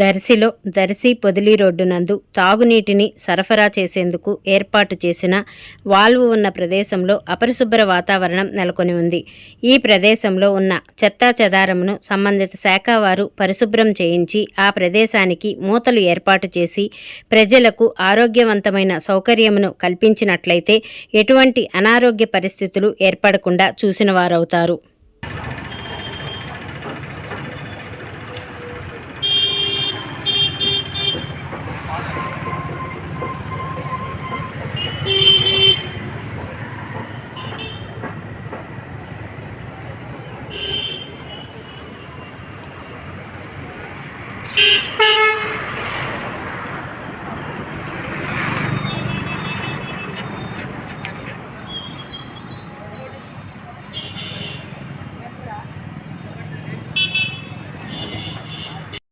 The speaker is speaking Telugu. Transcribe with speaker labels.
Speaker 1: దర్శిలో దర్శి పొదిలి రోడ్డు నందు తాగునీటిని సరఫరా చేసేందుకు ఏర్పాటు చేసిన వాల్వ్ ఉన్న ప్రదేశంలో అపరిశుభ్ర వాతావరణం నెలకొని ఉంది. ఈ ప్రదేశంలో ఉన్న చెత్తా చెదారమును సంబంధిత శాఖ వారు పరిశుభ్రం చేయించి ఆ ప్రదేశానికి మూతలు ఏర్పాటు చేసి ప్రజలకు ఆరోగ్యవంతమైన సౌకర్యమును కల్పించినట్లయితే ఎటువంటి అనారోగ్య పరిస్థితులు ఏర్పడకుండా చూసిన వారవుతారు.